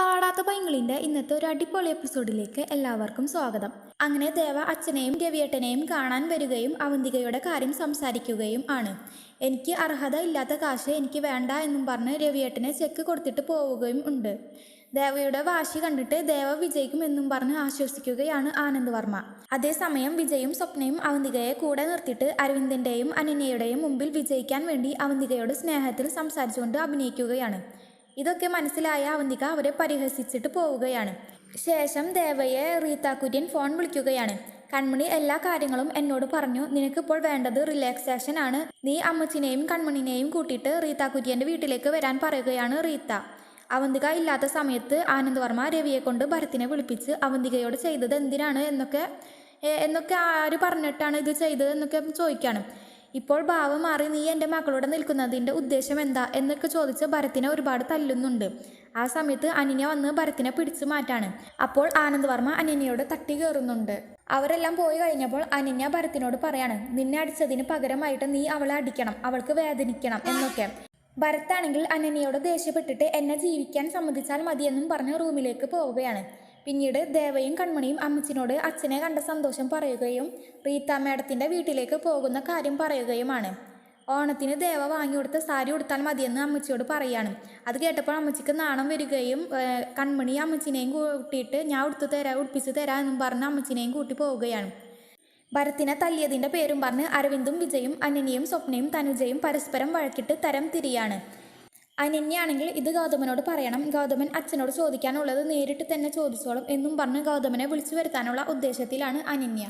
പാടാത്ത പൈങ്കിളിന്റെ ഇന്നത്തെ ഒരു അടിപൊളി എപ്പിസോഡിലേക്ക് എല്ലാവർക്കും സ്വാഗതം. അങ്ങനെ ദേവ അച്ഛനെയും രവിയേട്ടനെയും കാണാൻ വരികയും അവന്തികയുടെ കാര്യം സംസാരിക്കുകയും ആണ്. എനിക്ക് അർഹത ഇല്ലാത്ത കാശ് എനിക്ക് വേണ്ട എന്നും പറഞ്ഞ് രവിയേട്ടനെ ചെക്ക് കൊടുത്തിട്ട് പോവുകയും ഉണ്ട്. ദേവയുടെ വാശി കണ്ടിട്ട് ദേവ വിജയിക്കും എന്നും പറഞ്ഞ് ആശ്വസിക്കുകയാണ് ആനന്ദ് വർമ്മ. അതേസമയം വിജയും സ്വപ്നയും അവന്തികയെ കൂടെ നിർത്തിയിട്ട് അരവിന്ദന്റെയും അനന്യയുടെയും മുമ്പിൽ വിജയിക്കാൻ വേണ്ടി അവന്തികയോട് സ്നേഹത്തിൽ സംസാരിച്ചുകൊണ്ട് അഭിനയിക്കുകയാണ്. ഇതൊക്കെ മനസ്സിലായ അവന്തിക അവരെ പരിഹസിച്ചിട്ട് പോവുകയാണ്. ശേഷം ദേവയെ റീത്ത ഫോൺ വിളിക്കുകയാണ്. കൺമണി എല്ലാ കാര്യങ്ങളും എന്നോട് പറഞ്ഞു നിനക്കിപ്പോൾ വേണ്ടത് റിലാക്സേഷൻ ആണ്. നീ അമ്മച്ചിനെയും കൺമണിനെയും കൂട്ടിയിട്ട് റീത്ത വീട്ടിലേക്ക് വരാൻ പറയുകയാണ് റീത്ത. അവന്തിക ഇല്ലാത്ത സമയത്ത് ആനന്ദ് വർമ്മ രവിയെ കൊണ്ട് ഭരത്തിനെ വിളിപ്പിച്ച് അവന്തികയോട് ചെയ്തത് എന്തിനാണ് എന്നൊക്കെ എന്നൊക്കെ ആര് പറഞ്ഞിട്ടാണ് ഇത് ചെയ്തത് എന്നൊക്കെ ചോദിക്കാണ്. ഇപ്പോൾ ഭാവം മാറി നീ എന്റെ മക്കളോട് നിൽക്കുന്നതിന്റെ ഉദ്ദേശം എന്താ? എന്നൊക്കെ ചോദിച്ച് ഭരത്തിനെ ഒരുപാട് തല്ലുന്നുണ്ട്. ആ സമയത്ത് അനിനെ വന്ന് ഭരത്തിനെ പിടിച്ചു മാറ്റാണ്. അപ്പോൾ ആനന്ദ് വർമ്മ അനിന്യയോട് തട്ടി കയറുന്നുണ്ട്. അവരെല്ലാം പോയി കഴിഞ്ഞപ്പോൾ അനിന്യ ഭരത്തിനോട് പറയാണ് നിന്നെ അടിച്ചതിന് പകരമായിട്ട് നീ അവളെ അടിക്കണം അവൾക്ക് വേദനിക്കണം എന്നൊക്കെ. ഭരത്താണെങ്കിൽ അനന്യയോട് ദേഷ്യപ്പെട്ടിട്ട് എന്നെ ജീവിക്കാൻ സമ്മതിച്ചാൽ മതിയെന്നും പറഞ്ഞ് റൂമിലേക്ക് പോവുകയാണ്. പിന്നീട് ദേവയും കൺമണിയും അമ്മച്ചിനോട് അച്ഛനെ കണ്ട സന്തോഷം പറയുകയും റീത്ത മേഡത്തിന്റെ വീട്ടിലേക്ക് പോകുന്ന കാര്യം പറയുകയുമാണ്. ഓണത്തിന് ദേവ വാങ്ങിക്കൊടുത്ത സാരി ഉടുത്താൽ മതിയെന്ന് അമ്മച്ചിയോട് പറയാണ്. അത് കേട്ടപ്പോൾ അമ്മച്ചിക്ക് നാണം വരികയും കൺമണി അമ്മച്ചിനെയും കൂട്ടിയിട്ട് ഞാൻ ഉടുത്തു തരാം ഉടുപ്പിച്ച് തരാം എന്നും പറഞ്ഞ് അമ്മച്ചിനെയും കൂട്ടി പോവുകയാണ്. ഭരത്തിനെ തല്ലിയതിന്റെ പേരും പറഞ്ഞ് അരവിന്ദും വിജയും അനന്യയും സ്വപ്നയും തനുജയും പരസ്പരം വഴക്കിട്ട് തരം തിരിയാണ്. അനന്യാണെങ്കിൽ ഇത് ഗൗതമനോട് പറയണം. ഗൗതമൻ അച്ഛനോട് ചോദിക്കാനുള്ളത് നേരിട്ട് തന്നെ ചോദിച്ചോളും എന്നും പറഞ്ഞ് ഗൗതമനെ വിളിച്ചു വരുത്താനുള്ള ഉദ്ദേശത്തിലാണ് അനന്യ.